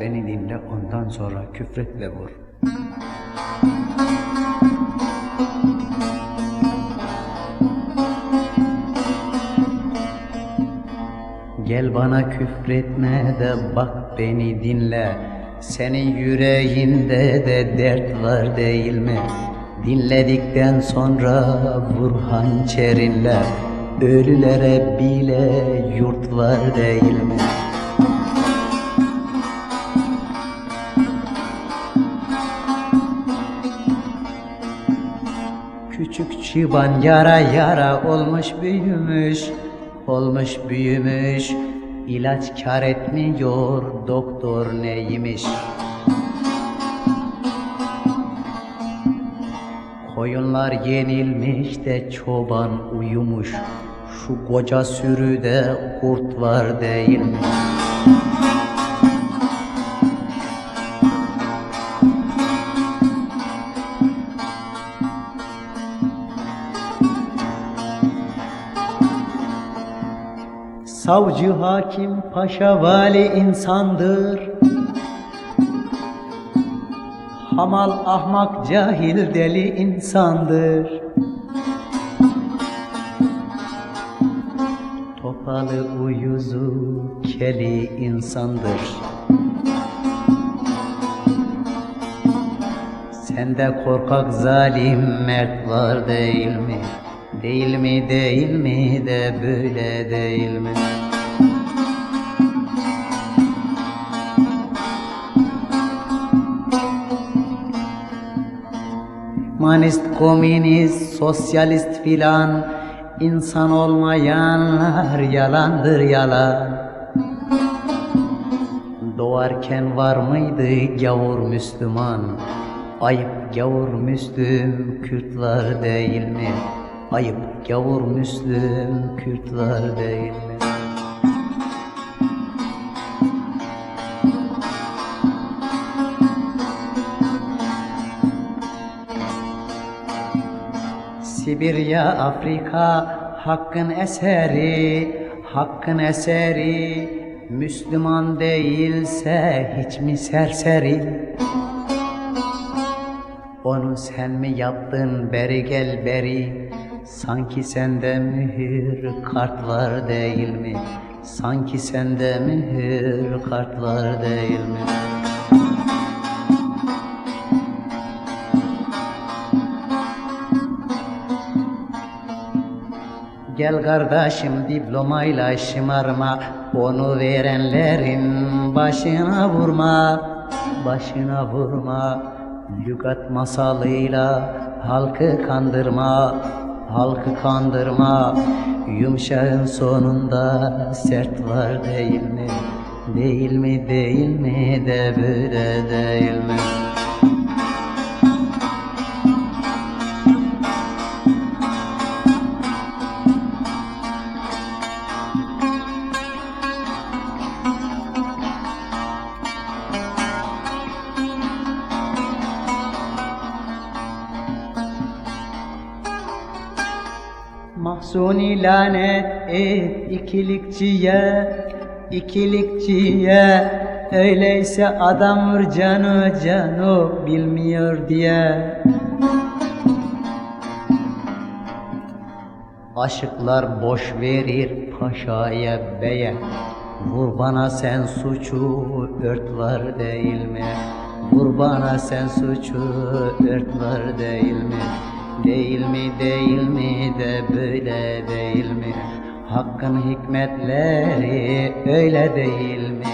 beni dinle ondan sonra küfret ve vur. Gel bana küfretme de bak beni dinle Senin yüreğinde de dert var değil mi? Dinledikten sonra vur hançerinle Ölülere bile yurt var değil mi? Küçük çıban yara yara olmuş büyümüş Olmuş büyümüş. İlaç kar etmiyor doktor neymiş? Koyunlar yenilmiş de çoban uyumuş. Şu koca sürüde kurt var değil Savcı, hakim, paşa, vali insandır. Hamal, ahmak, cahil, deli insandır. Topalı, uyuzu, keli insandır. Sende korkak, zalim, mert var değil mi? Değil mi, değil mi de böyle değil mi? Manist, komünist, sosyalist filan insan olmayanlar yalandır yalan. Doğarken var mıydı gavur Müslüman? Ayıp gavur Müslüm Kürtler değil mi? Ayıp gavur Müslüm Kürtler değil mi? Sibirya, Afrika, Hakkın eseri, Hakkın eseri, Müslüman değilse hiç mi serseri? Onu sen mi yaptın beri gel beri, sanki sende mühür kart var değil mi? Sanki sende mühür kart var değil mi? Gel kardeşim diplomayla şımarma Onu verenlerin başına vurma Başına vurma Lügat masalıyla halkı kandırma Halkı kandırma Yumuşağın sonunda sert var değil mi? Değil mi değil mi de böyle değil mi? Mahzuni lanet et ikilikçiye, ikilikçiye Öyleyse adam vur cano cano bilmiyor diye Aşıklar boş verir paşaya beye Vur bana sen suçu ört var değil mi? Vur bana sen suçu ört var değil mi? Değil mi değil mi de böyle değil mi? Hakkın hikmetleri öyle değil mi?